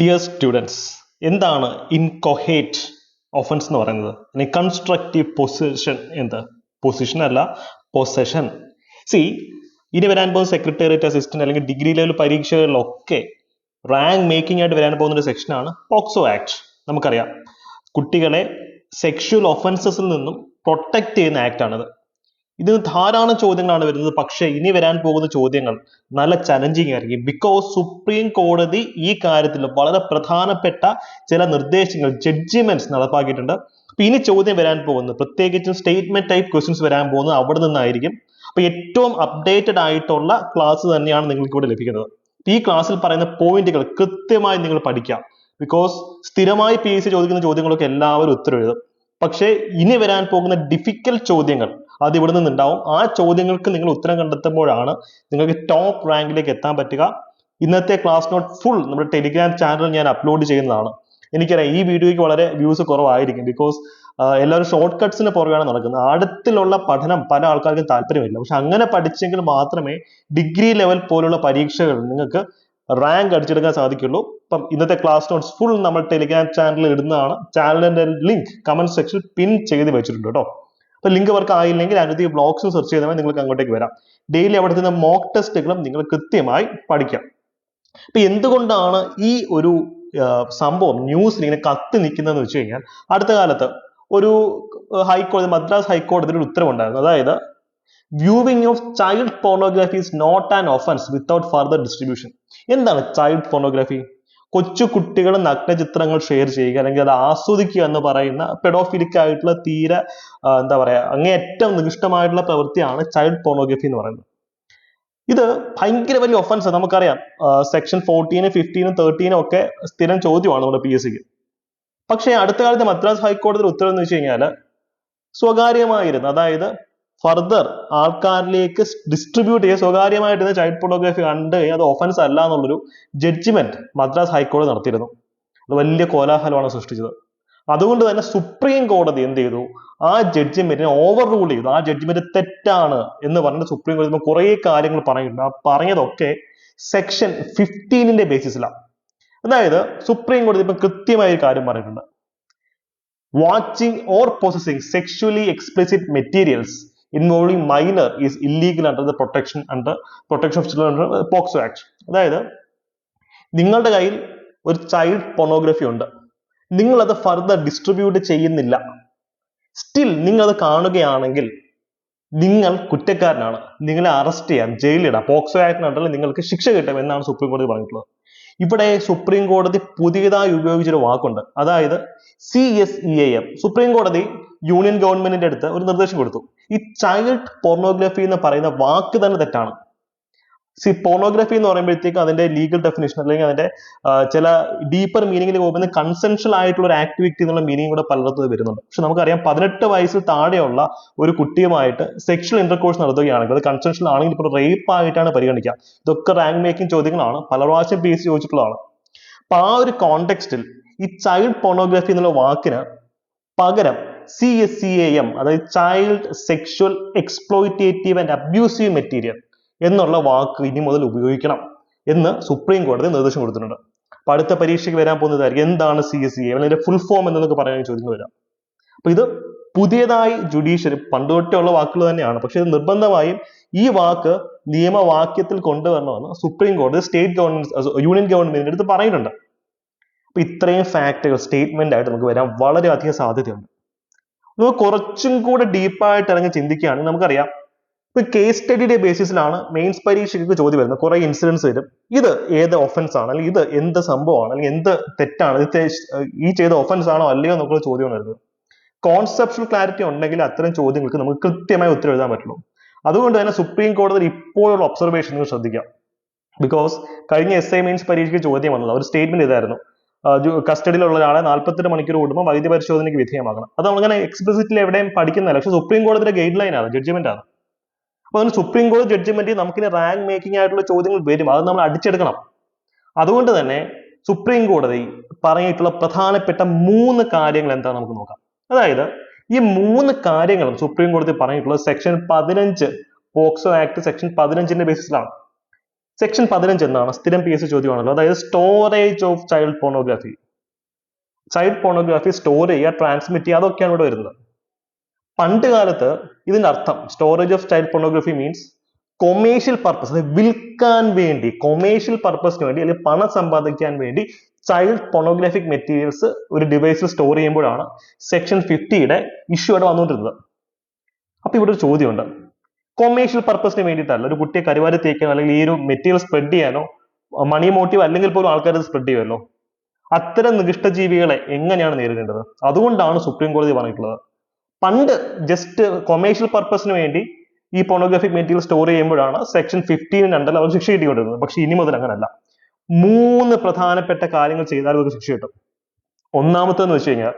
Dear students എന്താണ് ഇൻകൊഹേറ്റ് offence എന്ന് പറയുന്നത്? കൺസ്ട്രക്റ്റീവ് പൊസിഷൻ എന്ത്? പൊസിഷൻ അല്ല പൊസഷൻ സി ഇനി വരാൻ പോകുന്ന സെക്രട്ടേറിയറ്റ് അസിസ്റ്റന്റ് അല്ലെങ്കിൽ ഡിഗ്രി ലെവൽ പരീക്ഷകളിലൊക്കെ റാങ്ക് മേക്കിംഗ് ആയിട്ട് വരാൻ പോകുന്ന ഒരു സെക്ഷനാണ് പോക്സോ ആക്ട് നമുക്കറിയാം. കുട്ടികളെ സെക്ഷൽ ഒഫൻസസിൽ നിന്നും പ്രൊട്ടക്ട് ചെയ്യുന്ന ആക്ട് ആണിത്. ഇതിന് ധാരാളം ചോദ്യങ്ങളാണ് വരുന്നത്. പക്ഷേ ഇനി വരാൻ പോകുന്ന ചോദ്യങ്ങൾ നല്ല ചലഞ്ചിങ് ആയിരിക്കും. ബിക്കോസ് സുപ്രീം കോടതി ഈ കാര്യത്തിൽ വളരെ പ്രധാനപ്പെട്ട ചില നിർദ്ദേശങ്ങൾ ജഡ്ജിമെന്റ്സ് നടപ്പാക്കിയിട്ടുണ്ട്. അപ്പൊ ഇനി ചോദ്യം വരാൻ പോകുന്നത് പ്രത്യേകിച്ചും സ്റ്റേറ്റ്മെന്റ് ടൈപ്പ് ക്വസ്റ്റ്യൻസ് വരാൻ പോകുന്നത് അവിടെ നിന്നായിരിക്കും. അപ്പൊ ഏറ്റവും അപ്ഡേറ്റഡ് ആയിട്ടുള്ള ക്ലാസ് തന്നെയാണ് നിങ്ങൾക്ക് ഇവിടെ ലഭിക്കുന്നത്. ഈ ക്ലാസ്സിൽ പറയുന്ന പോയിന്റുകൾ കൃത്യമായി നിങ്ങൾ പഠിക്കാം. ബിക്കോസ് സ്ഥിരമായി പി എസ് ചോദിക്കുന്ന ചോദ്യങ്ങളൊക്കെ എല്ലാവരും ഉത്തരം എഴുതും പക്ഷേ ഇനി വരാൻ പോകുന്ന ഡിഫിക്കൽട്ട് ചോദ്യങ്ങൾ അത് ഇവിടെ നിന്നുണ്ടാവും. ആ ചോദ്യങ്ങൾക്ക് നിങ്ങൾ ഉത്തരം കണ്ടെത്തുമ്പോഴാണ് നിങ്ങൾക്ക് ടോപ്പ് റാങ്കിലേക്ക് എത്താൻ പറ്റുക. ഇന്നത്തെ ക്ലാസ് നോട്ട് ഫുൾ നമ്മുടെ ടെലിഗ്രാം ചാനൽ ഞാൻ അപ്ലോഡ് ചെയ്യുന്നതാണ്. എനിക്കറിയാം ഈ വീഡിയോയ്ക്ക് വളരെ വ്യൂസ് കുറവായിരിക്കും ബിക്കോസ് എല്ലാവരും ഷോർട്ട് കട്ട്സിന് പുറകെയാണ് നടക്കുന്നത്. ആഴത്തിലുള്ള പഠനം പല ആൾക്കാർക്കും താല്പര്യമില്ല. പക്ഷെ അങ്ങനെ പഠിച്ചെങ്കിൽ മാത്രമേ ഡിഗ്രി ലെവൽ പോലുള്ള പരീക്ഷകൾ നിങ്ങൾക്ക് റാങ്ക് അടിച്ചെടുക്കാൻ സാധിക്കുള്ളൂ. അപ്പം ഇന്നത്തെ ക്ലാസ് നോട്ട്സ് ഫുൾ നമ്മൾ ടെലിഗ്രാം ചാനലിൽ ഇടുന്നതാണ്. ചാനലിന്റെ ലിങ്ക് കമന്റ് സെക്ഷനിൽ പിൻ ചെയ്ത് വെച്ചിട്ടുണ്ട് കേട്ടോ. അപ്പൊ ലിങ്ക് വർക്ക് ആയില്ലെങ്കിൽ അനുദീപ് ബ്ലോഗ്സ് സെർച്ച് ചെയ്താൽ നിങ്ങൾക്ക് അങ്ങോട്ടേക്ക് വരാം. ഡെയിലി അവിടെ നിന്ന് മോക്ക് ടെസ്റ്റുകളും നിങ്ങൾ കൃത്യമായി പഠിക്കാം. അപ്പൊ എന്തുകൊണ്ടാണ് ഈ ഒരു സംഭവം ന്യൂസിൽ ഇങ്ങനെ കത്തി നിൽക്കുന്നതെന്ന് വെച്ച് കഴിഞ്ഞാൽ അടുത്ത കാലത്ത് ഒരു ഹൈക്കോടതി മദ്രാസ് ഹൈക്കോടതിയിൽ ഒരു ഉത്തരവുണ്ടായിരുന്നു. അതായത് viewing of child pornography is not an offence without further distribution എന്താണ് ചൈൽഡ് പോർണോഗ്രാഫി കൊച്ചു കുട്ടികൾ നഗ്നചിത്രങ്ങൾ ഷെയർ ചെയ്യുക അല്ലെങ്കിൽ അത് ആസ്വദിക്കുക എന്ന് പറയുന്ന പെഡോഫിലിക് ആയിട്ടുള്ള തീരെ എന്താ പറയാ അങ്ങേയറ്റം നികൃഷ്ടമായിട്ടുള്ള പ്രവൃത്തിയാണ് ചൈൽഡ് പോർണോഗ്രഫി എന്ന് പറയുന്നത്. ഇത് ഭയങ്കര വലിയ ഒഫൻസ് നമുക്കറിയാം സെക്ഷൻ ഫോർട്ടീനും ഫിഫ്റ്റീനും തേർട്ടീനും ഒക്കെ സ്ഥിരം ചോദ്യമാണ് നമ്മുടെ പി എസ് സിക്ക് പക്ഷേ അടുത്ത കാലത്ത് മദ്രാസ് ഹൈക്കോടതിയുടെ ഉത്തരവ് എന്ന് വെച്ച് കഴിഞ്ഞാൽ സ്വകാര്യമായിരുന്നു അതായത് ഫർദർ ആൾക്കാരിലേക്ക് ഡിസ്ട്രിബ്യൂട്ട് ചെയ്യുക സ്വകാര്യമായിട്ട് ചൈൽഡ് ഫോട്ടോഗ്രാഫി കണ്ടു കഴിഞ്ഞാൽ അത് ഒഫൻസ് അല്ല എന്നുള്ളൊരു ജഡ്ജ്മെന്റ് മദ്രാസ് ഹൈക്കോടതി നടത്തിയിരുന്നു. അത് വലിയ കോലാഹലമാണ് സൃഷ്ടിച്ചത്. അതുകൊണ്ട് തന്നെ സുപ്രീം കോടതി എന്ത് ചെയ്തു? ആ ജഡ്ജ്മെന്റിനെ ഓവർ റൂൾ ചെയ്തു. ആ ജഡ്ജ്മെന്റ് തെറ്റാണ് എന്ന് പറഞ്ഞിട്ട് സുപ്രീം കോടതി കുറേ കാര്യങ്ങൾ പറഞ്ഞിട്ടുണ്ട് ആ പറഞ്ഞതൊക്കെ സെക്ഷൻ ഫിഫ്റ്റീനിന്റെ ബേസിസിലാണ് അതായത് സുപ്രീം കോടതി ഇപ്പം കൃത്യമായ ഒരു കാര്യം പറഞ്ഞിട്ടുണ്ട് watching or possessing sexually explicit materials involving minor is illegal under the protection under protection of children under POCSO act അതായത് നിങ്ങളുടെ കയ്യിൽ ഒരു ചൈൽഡ് പൊണോഗ്രഫി ഉണ്ട്. നിങ്ങൾ അത് ഫർദർ ഡിസ്ട്രിബ്യൂട്ട് ചെയ്യുന്നില്ല. സ്റ്റിൽ നിങ്ങൾ അത് കാണുകയാണെങ്കിൽ നിങ്ങൾ കുറ്റക്കാരനാണ്. നിങ്ങളെ അറസ്റ്റ് ചെയ്യാം ജയിലിടാം പോക്സോ ആക്ടിനുണ്ടല്ലോ നിങ്ങൾക്ക് ശിക്ഷ കിട്ടും എന്നാണ് സുപ്രീം കോടതി പറഞ്ഞിട്ടുള്ളത്. ഇവിടെ സുപ്രീം കോടതി പുതിയതായി ഉപയോഗിച്ചൊരു വാക്കുണ്ട്. അതായത് C S E A M supreme കോടതി യൂണിയൻ ഗവൺമെന്റിന്റെ അടുത്ത് ഒരു നിർദ്ദേശം കൊടുത്തു. ഈ ചൈൽഡ് പോർണോഗ്രഫി എന്ന് പറയുന്ന വാക്ക് തന്നെ തെറ്റാണ്. സി പോർണോഗ്രഫി എന്ന് പറയുമ്പോഴത്തേക്ക് അതിന്റെ ലീഗൽ ഡെഫിനേഷൻ അല്ലെങ്കിൽ അതിന്റെ ചില ഡീപ്പർ മീനിങ്ങിൽ പോകുന്ന കൺസെൻഷ്യൽ ആയിട്ടുള്ള ഒരു ആക്ടിവിറ്റി എന്നുള്ള മീനിങ് കൂടെ പലയിടത്തും വരുന്നുണ്ട്. പക്ഷെ നമുക്കറിയാം പതിനെട്ട് വയസ്സിൽ താഴെയുള്ള ഒരു കുട്ടിയുമായിട്ട് സെക്ഷൽ ഇന്റർകോഴ്സ് നടത്തുകയാണെങ്കിൽ അത് കൺസെൻഷ്യൽ ആണെങ്കിൽ ഇപ്പോൾ റേപ്പ് ആയിട്ടാണ് പരിഗണിക്കുക. ഇതൊക്കെ റാങ്ക് മേക്കിംഗ് ചോദ്യങ്ങളാണ്. പല പ്രാവശ്യം പി എസ് ചോദിച്ചിട്ടുള്ളതാണ്. അപ്പൊ ആ ഒരു കോണ്ടെക്സ്റ്റിൽ ഈ ചൈൽഡ് പോർണോഗ്രഫി എന്നുള്ള വാക്കിന് പകരം C S C A M അതായത് child sexual exploitative and abusive material എന്നുള്ള വാക്ക് ഇനി മുതൽ ഉപയോഗിക്കണം എന്ന് സുപ്രീം കോടതി നിർദ്ദേശം കൊടുത്തിട്ടുണ്ട്. അപ്പൊ അടുത്ത പരീക്ഷയ്ക്ക് വരാൻ പോകുന്നതായിരിക്കും എന്താണ് സി എസ് സി അതിന്റെ ഫുൾ ഫോം എന്നൊക്കെ പറയാൻ ചോദ്യങ്ങൾ വരാം. അപ്പൊ ഇത് പുതിയതായി ജുഡീഷ്യറി പണ്ട് തൊട്ടേ ഉള്ള വാക്കുകൾ തന്നെയാണ്. പക്ഷെ ഇത് നിർബന്ധമായും ഈ വാക്ക് നിയമവാക്യത്തിൽ കൊണ്ടുവരണമെന്ന് സുപ്രീം കോടതി സ്റ്റേറ്റ് ഗവൺമെന്റ് യൂണിയൻ ഗവൺമെന്റിന്റെ അടുത്ത് പറയുന്നുണ്ട്. അപ്പൊ ഇത്രയും ഫാക്ടുകൾ സ്റ്റേറ്റ്മെന്റ് ആയിട്ട് നമുക്ക് വരാൻ വളരെയധികം സാധ്യതയുണ്ട്. നമുക്ക് കുറച്ചും കൂടെ ഡീപ്പായിട്ട് ഇറങ്ങി ചിന്തിക്കുകയാണെങ്കിൽ നമുക്കറിയാം. ഇപ്പൊ കേസ് സ്റ്റഡിയുടെ ബേസിസിലാണ് മെയിൻസ് പരീക്ഷയ്ക്ക് ചോദ്യം വരുന്നത്. കുറെ ഇൻസിഡൻസ് വരും. ഇത് ഏത് ഒഫൻസ് ആണ്? അല്ലെങ്കിൽ ഇത് എന്ത് സംഭവമാണ്? അല്ലെങ്കിൽ എന്ത് തെറ്റാണ്? ഇത് ഈ ചെയ്ത ഒഫൻസ് ആണോ അല്ലയോ എന്നൊക്കെ ചോദ്യമാണ് വരുന്നത്. കോൺസെപ്ഷൽ ക്ലാരിറ്റി ഉണ്ടെങ്കിൽ അത്തരം ചോദ്യങ്ങൾക്ക് നമുക്ക് കൃത്യമായി ഉത്തരം എഴുതാൻ പറ്റുള്ളൂ. അതുകൊണ്ട് തന്നെ സുപ്രീം കോടതി ഇപ്പോഴുള്ള ഒബ്സർവേഷൻ ശ്രദ്ധിക്കാം ബിക്കോസ് കഴിഞ്ഞ എസ് ഐ മെയിൻസ് പരീക്ഷയ്ക്ക് ചോദ്യം വന്നത്. ഒരു സ്റ്റേറ്റ്മെന്റ് ഇതായിരുന്നു. കസ്റ്റഡിയിലുള്ള ഒരാളെ നാൽപ്പത്തെട്ട് മണിക്കൂർ കൂടുമ്പോൾ വൈദ്യ പരിശോധനയ്ക്ക് വിധേയമാകണം. അത് അങ്ങനെ എക്സ്പ്ലിസിറ്റിൽ എവിടെയും പഠിക്കുന്നില്ല. പക്ഷെ സുപ്രീം കോടതിയുടെ ഗൈഡ് ലൈൻ ആണ് ജഡ്ജ്മെന്റ് ആണ്. അപ്പൊ അതിന് സുപ്രീം കോടതി ജഡ്ജ്മെന്റ് നമുക്കിനി റാങ്ക് മേക്കിംഗ് ആയിട്ടുള്ള ചോദ്യങ്ങൾ വരും. അത് നമ്മൾ അടിച്ചെടുക്കണം. അതുകൊണ്ട് തന്നെ സുപ്രീം കോടതി പറഞ്ഞിട്ടുള്ള പ്രധാനപ്പെട്ട മൂന്ന് കാര്യങ്ങൾ എന്താ നമുക്ക് നോക്കാം. അതായത് ഈ മൂന്ന് കാര്യങ്ങളും സുപ്രീം കോടതി പറഞ്ഞിട്ടുള്ള സെക്ഷൻ പതിനഞ്ച് പോക്സോ ആക്ട് സെക്ഷൻ പതിനഞ്ചിന്റെ ബേസിസിലാണ് സെക്ഷൻ പതിനഞ്ച് എന്നാണ്. സ്ഥിരം പി എസ് ചോദ്യമാണല്ലോ. അതായത് storage of child pornography child pornography store ചെയ്യുക ട്രാൻസ്മിറ്റ് ചെയ്യുക അതൊക്കെയാണ് ഇവിടെ വരുന്നത്. പണ്ട് കാലത്ത് ഇതിന്റെ അർത്ഥം storage of child pornography means commercial purpose അതായത് വിൽക്കാൻ വേണ്ടി കൊമേഴ്ഷ്യൽ പർപ്പസിന് വേണ്ടി അല്ലെങ്കിൽ പണം സമ്പാദിക്കാൻ വേണ്ടി ചൈൽഡ് പൊണോഗ്രാഫിക് മെറ്റീരിയൽസ് ഒരു ഡിവൈസിൽ സ്റ്റോർ ചെയ്യുമ്പോഴാണ് സെക്ഷൻ ഫിഫ്റ്റിയുടെ ഇഷ്യൂ ആയിട്ട് വന്നുകൊണ്ടിരുന്നത്. അപ്പൊ ഇവിടെ ഒരു ചോദ്യമുണ്ട്. കൊമേഴ്ഷ്യൽ പർപ്പസിന് വേണ്ടിയിട്ടല്ല. ഒരു കുട്ടിയെ കരുവാരി തേക്കാനോ അല്ലെങ്കിൽ ഈ ഒരു മെറ്റീരിയൽ സ്പ്രെഡ് ചെയ്യാനോ മണി മോട്ടീവ് അല്ലെങ്കിൽ പോലും ആൾക്കാർ സ്പ്രെഡ് ചെയ്യുമല്ലോ. അത്തരം നികിഷ്ട ജീവികളെ എങ്ങനെയാണ് നേരിടേണ്ടത്? അതുകൊണ്ടാണ് സുപ്രീം കോടതി പറഞ്ഞിട്ടുള്ളത്. പണ്ട് ജസ്റ്റ് കൊമേഴ്ഷ്യൽ പർപ്പസിന് വേണ്ടി ഈ പോണോഗ്രാഫിക് മെറ്റീരിയൽ സ്റ്റോർ ചെയ്യുമ്പോഴാണ് സെക്ഷൻ ഫിഫ്റ്റീൻ അണ്ടർ അവർ ശിക്ഷ കിട്ടിക്കൊണ്ടിരുന്നത്. പക്ഷെ ഇനി മുതൽ അങ്ങനല്ല. മൂന്ന് പ്രധാനപ്പെട്ട കാര്യങ്ങൾ ചെയ്താൽ ഒരു ശിക്ഷ കിട്ടും. ഒന്നാമത്തെന്ന് വെച്ച് കഴിഞ്ഞാൽ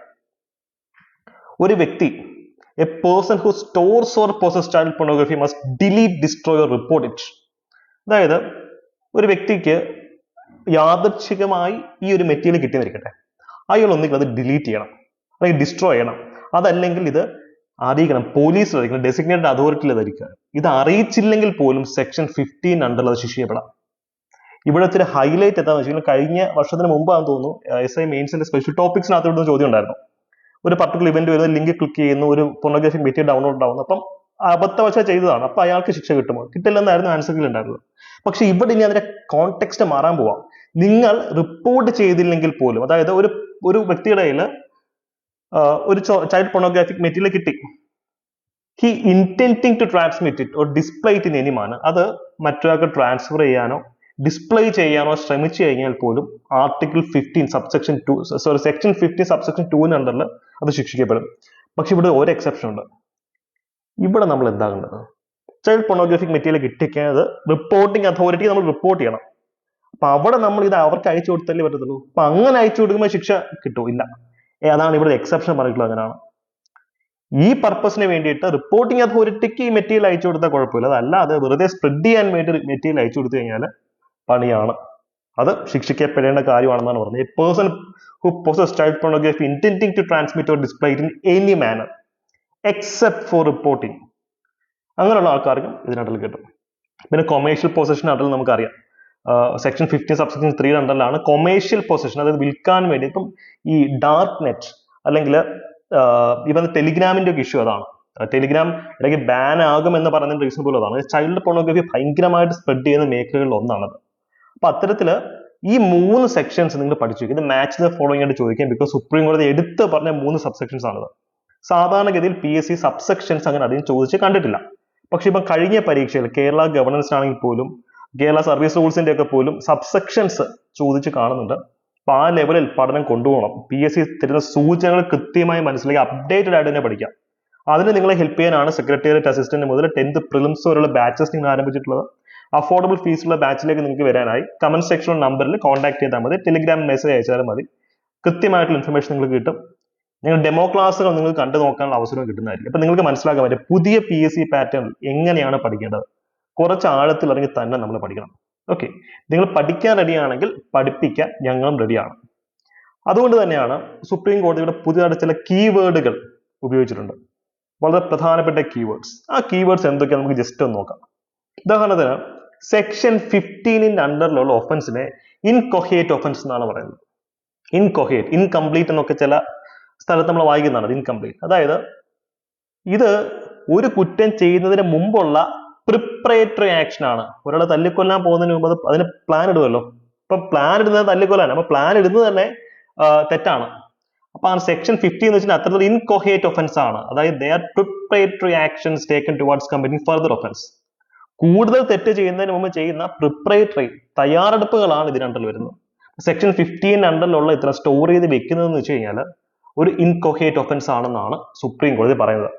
ഒരു വ്യക്തി a person who stores or possesses child pornography must delete destroy or report it അതായത് ഒരു വ്യക്തിക്ക് യാദർച്ഛികമായി ഈ ഒരു മെറ്റീരിയൽ കിട്ടിയെന്നിരിക്കട്ടെ അയാൾ ഒന്നുകിൽ അത് ഡിലീറ്റ് ചെയ്യണം അല്ലെങ്കിൽ ഡിസ്ട്രോയ് ചെയ്യണം. അതല്ലെങ്കിൽ ഇത് അറിയിക്കണം പോലീസിൽ അറിയിക്കണം ഡെസിഗ്നേറ്റഡ് അതോറിറ്റിയിൽ അറിയിക്കുക ഇത് അറിയിച്ചില്ലെങ്കിൽ പോലും സെക്ഷൻ ഫിഫ്റ്റീൻ അണ്ടറിൽ അത് ശിക്ഷ ചെയ്യപ്പെടാം ഹൈലൈറ്റ് എന്താണെന്ന് വെച്ചാൽ കഴിഞ്ഞ വർഷത്തിന് മുമ്പാണെന്ന് തോന്നുന്നു എസ് ഐ മെയിൻസിന്റെ സ്പെഷ്യൽ ടോപ്പിക്സിനകത്ത് ഇവിടുന്ന് ചോദ്യം ഉണ്ടായിരുന്നു. ഒരു പർട്ടിക്കുലർ ഇവന്റ് വരുന്ന ലിങ്ക് ക്ലിക്ക് ചെയ്യുന്നു ഒരു പൊണോഗ്രഫിക് മെറ്റീരിയൽ ഡൗൺലോഡ് ആവുന്നു അപ്പം അബദ്ധവശ ചെയ്തതാണ്. അപ്പൊ അയാൾക്ക് ശിക്ഷ കിട്ടുമോ? കിട്ടില്ലെന്നായിരുന്നു ആൻസറിൽ ഉണ്ടായിരുന്നത്. പക്ഷെ ഇവിടെ ഇനി അതിന്റെ കോണ്ടെക്സ്റ്റ് മാറാൻ പോവാം. നിങ്ങൾ റിപ്പോർട്ട് ചെയ്തില്ലെങ്കിൽ പോലും അതായത് ഒരു ഒരു വ്യക്തിയുടെ കയ്യിൽ ഒരു ചൈൽഡ് പൊണോഗ്രാഫിക് മെറ്റീരിയൽ കിട്ടി. He intending to transmit it or display it in എനിമാണ് അത് മറ്റൊരാൾക്ക് ട്രാൻസ്ഫർ ചെയ്യാനോ ഡിസ്പ്ലേ ചെയ്യാനോ ശ്രമിച്ചു കഴിഞ്ഞാൽ പോലും article fifteen subsection two sorry section fifteen subsection ടൂവിന് അണ്ടറിൽ അത് ശിക്ഷിക്കപ്പെടും. പക്ഷെ ഇവിടെ ഒരു എക്സെപ്ഷൻ ഉണ്ട്. ഇവിടെ നമ്മൾ എന്താ കണ്ടത് ചൈൽഡ് പോണോഗ്രാഫിക് മെറ്റീരിയൽ കിട്ടിക്കുന്നത് റിപ്പോർട്ടിംഗ് അതോറിറ്റി നമ്മൾ റിപ്പോർട്ട് ചെയ്യണം. അപ്പൊ അവിടെ നമ്മൾ ഇത് അവർക്ക് അയച്ചു കൊടുത്തല്ലേ പറ്റത്തുള്ളൂ? അപ്പൊ അങ്ങനെ അയച്ചു കൊടുക്കുമ്പോൾ ശിക്ഷ കിട്ടും. ഇല്ല. അതാണ് ഇവിടെ എക്സെപ്ഷൻ പറഞ്ഞിട്ടുള്ളത് അങ്ങനെയാണ്. ഈ പർപ്പസിന് വേണ്ടിയിട്ട് റിപ്പോർട്ടിംഗ് അതോറിറ്റിക്ക് ഈ മെറ്റീരിയൽ അയച്ചു കൊടുത്താൽ കുഴപ്പമില്ല. അതല്ലാതെ വെറുതെ സ്പ്രെഡ് ചെയ്യാൻ വേണ്ടി മെറ്റീരിയൽ അയച്ചു കൊടുത്തു കഴിഞ്ഞാൽ പണിയാണ്. അത് ശിക്ഷിക്കപ്പെടേണ്ട കാര്യമാണെന്നാണ് പറഞ്ഞത്. A person who possess child pornography intending to transmit or display in any manner except for reporting അങ്ങനെയുള്ള ആൾക്കാർക്കും ഇതിനകത്തിൽ കിട്ടും. പിന്നെ കൊമേഴ്ഷ്യൽ പൊസിഷൻ അതിൽ നമുക്കറിയാം. സെക്ഷൻ ഫിഫ്റ്റീൻ സബ്സെക്ഷൻ ത്രീ രണ്ടിലാണ് കൊമേഴ്ഷ്യൽ പൊസിഷൻ അതായത് വിൽക്കാൻ വേണ്ടി ഇപ്പം ഈ ഡാർക്ക് നെറ്റ് അല്ലെങ്കിൽ ഇവൻ ടെലിഗ്രാമിന്റെ ഒക്കെ ഇഷ്യൂ അതാണ്. ടെലിഗ്രാം ഇടയ്ക്ക് ബാൻ ആകും എന്ന് പറയുന്ന റീസൺ പോലും അതാണ്. ചൈൽഡ് പോണോഗ്രഫി ഭയങ്കരമായിട്ട് സ്പ്രെഡ് ചെയ്യുന്ന മേഖലകളിൽ ഒന്നാണത്. അപ്പൊ അത്തരത്തിൽ ഈ മൂന്ന് സെക്ഷൻസ് നിങ്ങൾ പഠിച്ചു. ഇത് മാച്ച് ദ ഫോളോയിങ് ആയിട്ട് ചോദിക്കാം ബിക്കോസ് സുപ്രീം കോടതി എടുത്ത് പറഞ്ഞ മൂന്ന് സബ്സെക്ഷൻസ് ആണത്. സാധാരണഗതിയിൽ പി എസ് സി സബ്സെക്ഷൻസ് അങ്ങനെ അധികം ചോദിച്ച് കണ്ടിട്ടില്ല. പക്ഷെ ഇപ്പം കഴിഞ്ഞ പരീക്ഷയിൽ കേരള ഗവർണൻസ് ആണെങ്കിൽ പോലും കേരള സർവീസ് റൂൾസിന്റെ ഒക്കെ പോലും സബ്സെക്ഷൻസ് ചോദിച്ച് കാണുന്നുണ്ട്. അപ്പൊ ആ ലെവലിൽ പഠനം കൊണ്ടുപോകണം. പി എസ് സി തരുന്ന സൂചനകൾ കൃത്യമായി മനസ്സിലാക്കി അപ്ഡേറ്റഡ് ആയിട്ട് തന്നെ പഠിക്കാം. അതിന് നിങ്ങളെ ഹെൽപ്പ് ചെയ്യാനാണ് സെക്രട്ടേറിയറ്റ് അസിസ്റ്റന്റ് മുതൽ ടെൻത്ത് പ്രിലിംസ് വരെയുള്ള ബാച്ചസ് നിങ്ങൾ ആരംഭിച്ചിട്ടുള്ളത്. അഫോർഡബിൾ ഉള്ള ബാച്ചിലേക്ക് നിങ്ങൾക്ക് വരാനായി കമന്റ് സെക്ഷൻ നമ്പറിൽ കോൺടാക്ട് ചെയ്താൽ മതി. ടെലിഗ്രാം മെസ്സേജ് അയച്ചാലും മതി. കൃത്യമായിട്ടുള്ള ഇൻഫർമേഷൻ നിങ്ങൾക്ക് കിട്ടും. നിങ്ങൾ ഡെമോ ക്ലാസ്സുകൾ നിങ്ങൾ കണ്ടു നോക്കാനുള്ള അവസരം കിട്ടുന്നതായിരിക്കും. അപ്പൊ നിങ്ങൾക്ക് മനസ്സിലാക്കാൻ പറ്റും പുതിയ പി എസ് സി പാറ്റേൺ എങ്ങനെയാണ് പഠിക്കേണ്ടത്? കുറച്ച് ആഴത്തിൽ ഇറങ്ങി തന്നെ നമ്മൾ പഠിക്കണം. ഓക്കെ നിങ്ങൾ പഠിക്കാൻ റെഡിയാണെങ്കിൽ പഠിപ്പിക്കാൻ ഞങ്ങളും റെഡിയാണ് അതുകൊണ്ട് തന്നെയാണ് സുപ്രീം കോടതിയുടെ പുതിയതായിട്ട് ചില കീവേഡുകൾ ഉപയോഗിച്ചിട്ടുണ്ട്. വളരെ പ്രധാനപ്പെട്ട കീവേഡ്സ് ആ കീവേഡ്സ് എന്തൊക്കെയാണ് നമുക്ക് ജസ്റ്റ് ഒന്ന് നോക്കാം. ഉദാഹരണത്തിന് സെക്ഷൻ ഫിഫ്റ്റീനിന്റെ അണ്ടറിലുള്ള ഒഫൻസിനെ ഇൻകൊഹേറ്റ് ഒഫൻസ് എന്നാണ് പറയുന്നത്. ഇൻകൊഹേറ്റ് ഇൻകംപ്ലീറ്റ് എന്നൊക്കെ ചില സ്ഥലത്ത് നമ്മൾ വായിക്കുന്നതാണ് ഇൻകംപ്ലീറ്റ് അതായത് ഇത് ഒരു കുറ്റം ചെയ്യുന്നതിന് മുമ്പുള്ള പ്രിപ്പറേറ്ററി ആക്ഷൻ ആണ്. ഒരാളെ തല്ലിക്കൊല്ലാൻ പോകുന്നതിന് മുമ്പ് അത് അതിന് പ്ലാൻ ഇടുമല്ലോ അപ്പം പ്ലാൻ ഇടുന്നത് തല്ലിക്കൊല്ലാൻ അപ്പൊ പ്ലാൻ ഇടുന്നത് തന്നെ തെറ്റാണ്. അപ്പൊ ആ സെക്ഷൻ ഫിഫ്റ്റി എന്ന് വെച്ചാൽ അത്തരത്തിൽ ഇൻകൊഹേറ്റ് ഒഫൻസ് ആണ്. അതായത് they are preparatory actions taken towards committing further offence കൂടുതൽ തെറ്റ് ചെയ്യുന്നതിന് മുമ്പ് ചെയ്യുന്ന പ്രിപ്പറേറ്ററി തയ്യാറെടുപ്പുകളാണ് ഇതിനണ്ടറിൽ വരുന്നത്. സെക്ഷൻ ഫിഫ്റ്റീൻ അണ്ടറിലുള്ള ഇത്ര സ്റ്റോർ ചെയ്ത് വെക്കുന്നതെന്ന് വെച്ച് കഴിഞ്ഞാൽ ഒരു ഇൻകൊഹേറ്റ് ഒഫൻസ് ആണെന്നാണ് സുപ്രീം കോടതി പറയുന്നത്.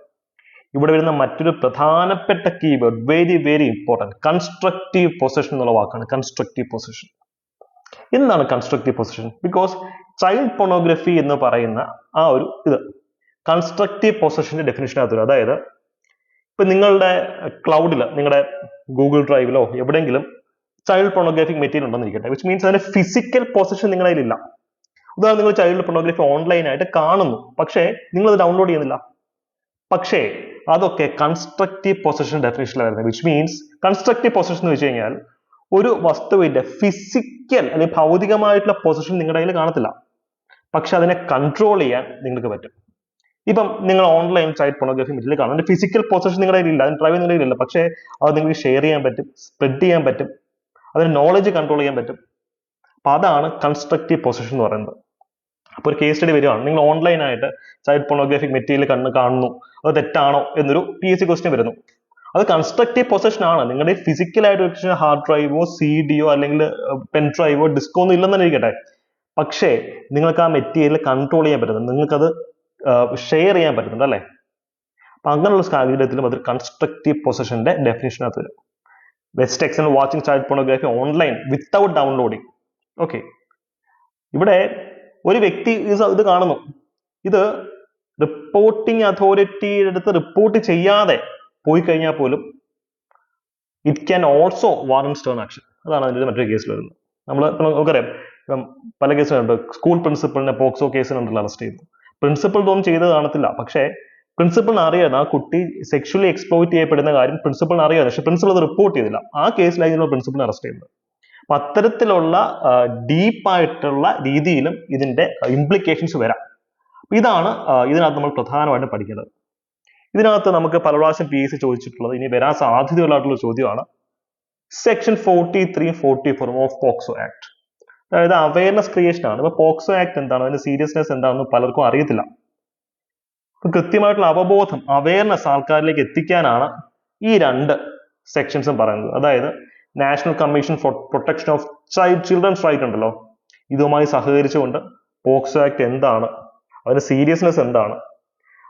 ഇവിടെ വരുന്ന മറ്റൊരു പ്രധാനപ്പെട്ട keyword very very important constructive position എന്നുള്ള വാക്കാണ് കൺസ്ട്രക്റ്റീവ് പൊസിഷൻ എന്താണ് constructive position because child pornography എന്ന് പറയുന്ന ആ ഒരു ഇത്. കൺസ്ട്രക്റ്റീവ് പൊസിഷന്റെ ഡെഫിനേഷനകത്ത് വരും. അതായത് ഇപ്പൊ നിങ്ങളുടെ ക്ലൗഡിൽ നിങ്ങളുടെ ഗൂഗിൾ ഡ്രൈവിലോ എവിടെയെങ്കിലും ചൈൽഡ് പൊണോഗ്രാഫിക് മെറ്റീരിയൽ ഉണ്ടെന്നിരിക്കട്ടെ വിച്ച് മീൻസ് അതിന്റെ ഫിസിക്കൽ പൊസിഷൻ നിങ്ങളുടെ കയ്യിലില്ല. ഉദാഹരണം നിങ്ങൾ ചൈൽഡ് പൊണോഗ്രഫി ഓൺലൈൻ ആയിട്ട് കാണുന്നു പക്ഷേ നിങ്ങൾ അത് ഡൗൺലോഡ് ചെയ്യുന്നില്ല. പക്ഷേ അതൊക്കെ കൺസ്ട്രക്റ്റീവ് പൊസിഷൻ ഡെഫിനേഷനിൽ വരുന്നത് വിച്ച് മീൻസ് കൺസ്ട്രക്റ്റീവ് പൊസിഷൻ എന്ന് വെച്ച് കഴിഞ്ഞാൽ ഒരു വസ്തുവിന്റെ ഫിസിക്കൽ അല്ലെങ്കിൽ ഭൗതികമായിട്ടുള്ള പൊസിഷൻ നിങ്ങളുടെ കയ്യിൽ കാണത്തില്ല. പക്ഷെ അതിനെ കൺട്രോൾ ചെയ്യാൻ നിങ്ങൾക്ക് പറ്റും. ഇപ്പം നിങ്ങൾ ഓൺലൈൻ സൈറ്റ് പോണോഗ്രഫി മെറ്റീരിയൽ കാണും. അതിന്റെ ഫിസിക്കൽ പൊസിഷൻ നിങ്ങളുടെ കയ്യിലില്ല. അതിന് ഡ്രൈവ് നിങ്ങളുടെ കയ്യിലില്ല. പക്ഷേ അത് നിങ്ങൾക്ക് ഷെയർ ചെയ്യാൻ പറ്റും സ്പ്രെഡ് ചെയ്യാൻ പറ്റും. അതിന് നോളജ് കൺട്രോൾ ചെയ്യാൻ പറ്റും. അപ്പൊ അതാണ് കൺസ്ട്രക്റ്റീവ് പൊസിഷൻ എന്ന് പറയുന്നത്. അപ്പോൾ ഒരു കേസ് സ്റ്റഡി വരികയാണ് നിങ്ങൾ ഓൺലൈനായിട്ട് സൈഡ് പൊണോഗ്രാഫിക് മെറ്റീരിയൽ കണ്ണ് കാണുന്നു. അത് തെറ്റാണോ എന്നൊരു പി എസ് സി ക്വസ്റ്റ്യൻ വരുന്നു. അത് കൺസ്ട്രക്റ്റീവ് പൊസിഷൻ ആണ്. നിങ്ങളുടെ ഫിസിക്കൽ ആയിട്ട് ഹാർഡ് ഡ്രൈവോ സി ഡിയോ അല്ലെങ്കിൽ പെൻ ഡ്രൈവോ ഡിസ്കോ ഒന്നും ഇല്ലെന്ന് ഇരിക്കട്ടെ. പക്ഷേ നിങ്ങൾക്ക് ആ മെറ്റീരിയൽ കൺട്രോൾ ചെയ്യാൻ പറ്റുന്നത് നിങ്ങൾക്കത് ഷെയർ ചെയ്യാൻ പറ്റുന്നുണ്ട് അല്ലേ? അപ്പൊ അങ്ങനെയുള്ള സാഹചര്യത്തിലും അത് കൺസ്ട്രക്റ്റീവ് പൊസിഷന്റെ ഡെഫിനേഷനകത്ത് വരും. Best example watching child pornography online without downloading okay ഇവിടെ ഒരു വ്യക്തി ഇത് ഇത് കാണുന്നു. ഇത് റിപ്പോർട്ടിംഗ് അതോറിറ്റിയുടെ അടുത്ത് റിപ്പോർട്ട് ചെയ്യാതെ പോയി കഴിഞ്ഞാൽ പോലും it can also warrant stern action അതാണ് അതിന്റെ മറ്റൊരു കേസിൽ വരുന്നത്. നമ്മൾ നമുക്കറിയാം. ഇപ്പം പല കേസുകളുണ്ട് സ്കൂൾ പ്രിൻസിപ്പളിനെ പോക്സോ കേസിനുണ്ടല്ലോ അറസ്റ്റ് ചെയ്തു പ്രിൻസിപ്പൾ ഇതൊന്നും ചെയ്ത് കാണത്തില്ല. പക്ഷേ പ്രിൻസിപ്പളിന് അറിയാതെ ആ കുട്ടി സെക്ഷലി എക്സ്പ്ലോയിറ്റ് ചെയ്യപ്പെടുന്ന കാര്യം പ്രിൻസിപ്പളിന് അറിയാതെ. പക്ഷെ പ്രിൻസിപ്പൾ അത് റിപ്പോർട്ട് ചെയ്തില്ല. ആ കേസിലായിരുന്നു പ്രിൻസിപ്പളിനെ അറസ്റ്റ് ചെയ്യുന്നത്. അപ്പൊ അത്തരത്തിലുള്ള ഡീപ്പായിട്ടുള്ള രീതിയിലും ഇതിന്റെ ഇംപ്ലിക്കേഷൻസ് വരാം. ഇതാണ് ഇതിനകത്ത് നമ്മൾ പ്രധാനമായിട്ടും പഠിക്കേണ്ടത്. ഇതിനകത്ത് നമുക്ക് പല പ്രാവശ്യം പി എസ് സി ചോദിച്ചിട്ടുള്ളത് ഇനി വരാൻ സാധ്യതയുള്ളതായിട്ടുള്ള ചോദ്യമാണ്. Section forty three forty four of POCSO act അതായത് അവയർനെസ് ക്രിയേഷൻ ആണ്. ഇപ്പൊ പോക്സോ ആക്ട് എന്താണ്? അതിന്റെ സീരിയസ്നെസ് എന്താണെന്ന് പലർക്കും അറിയത്തില്ല. കൃത്യമായിട്ടുള്ള അവബോധം അവയർനെസ് ആൾക്കാരിലേക്ക് എത്തിക്കാനാണ് ഈ രണ്ട് സെക്ഷൻസും പറയുന്നത്. അതായത് national commission for protection of child children's right ഉണ്ടല്ലോ. ഇതുമായി സഹകരിച്ചുകൊണ്ട് പോക്സോ ആക്ട് എന്താണ്? അതിന്റെ സീരിയസ്നെസ് എന്താണ്?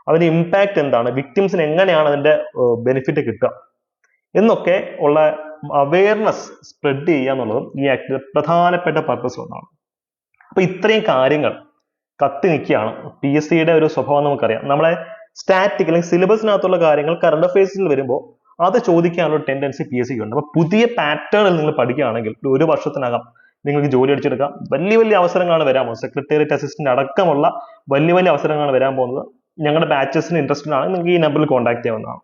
അതിന്റെ ഇമ്പാക്ട് എന്താണ്? വിക്ടിംസിന് എങ്ങനെയാണ് അതിന്റെ ബെനിഫിറ്റ് കിട്ടുക? എന്നൊക്കെ ഉള്ള അവയർനെസ് സ്പ്രെഡ് ചെയ്യുക എന്നുള്ളതും ഈ ആക്ടിന്റെ പ്രധാനപ്പെട്ട പർപ്പസ് ഒന്നാണ്. അപ്പൊ ഇത്രയും കാര്യങ്ങൾ കത്തി നിൽക്കുകയാണ്. പി എസ് സിയുടെ ഒരു സ്വഭാവം നമുക്കറിയാം. നമ്മളെ സ്റ്റാറ്റിക് അല്ലെങ്കിൽ സിലബസിനകത്തുള്ള കാര്യങ്ങൾ കറണ്ട് അഫയേഴ്സിൽ വരുമ്പോൾ അത് ചോദിക്കാനുള്ള ടെൻഡൻസി പി എസ് സിക്ക് ഉണ്ട്. അപ്പൊ പുതിയ പാറ്റേണിൽ നിങ്ങൾ പഠിക്കുകയാണെങ്കിൽ ഒരു വർഷത്തിനകം നിങ്ങൾക്ക് ജോലി അടിച്ചെടുക്കാം. വലിയ വലിയ അവസരങ്ങളാണ് വരാൻ പോകുന്നത്. സെക്രട്ടേറിയറ്റ് അസിസ്റ്റന്റ് അടക്കമുള്ള വലിയ വലിയ അവസരങ്ങളാണ് വരാൻ പോകുന്നത്. ഞങ്ങളുടെ ബാച്ചസിന് ഇൻട്രസ്റ്റഡ് ആണ് നിങ്ങൾക്ക് ഈ നമ്പറിൽ കോൺടാക്ട് ചെയ്യാവുന്നതാണ്.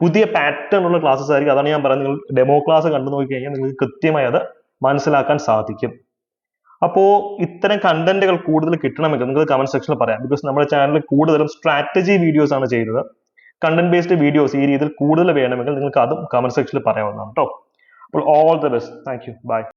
പുതിയ പാറ്റേൺ ഉള്ള ക്ലാസ്സസ് ആയിരിക്കും. അതാണ് ഞാൻ പറയുന്നത്. നിങ്ങൾ ഡെമോ ക്ലാസ് കണ്ടു നോക്കി കഴിഞ്ഞാൽ നിങ്ങൾക്ക് കൃത്യമായി അത് മനസ്സിലാക്കാൻ സാധിക്കും. അപ്പോൾ ഇത്തരം കണ്ടന്റുകൾ കൂടുതൽ കിട്ടണമെങ്കിൽ നിങ്ങൾക്ക് കമന്റ് സെക്ഷനിൽ പറയാം. ബിക്കോസ് നമ്മുടെ ചാനലിൽ കൂടുതലും സ്ട്രാറ്റജി വീഡിയോസ് ആണ് ചെയ്യുന്നത് കണ്ടന്റ് ബേസ്ഡ് വീഡിയോസ് ഈ രീതിയിൽ കൂടുതൽ വേണമെങ്കിൽ നിങ്ങൾക്ക് അതും കമന്റ് സെക്ഷനിൽ പറയാവുന്നതാണ് കേട്ടോ അപ്പോൾ all the best thank you bye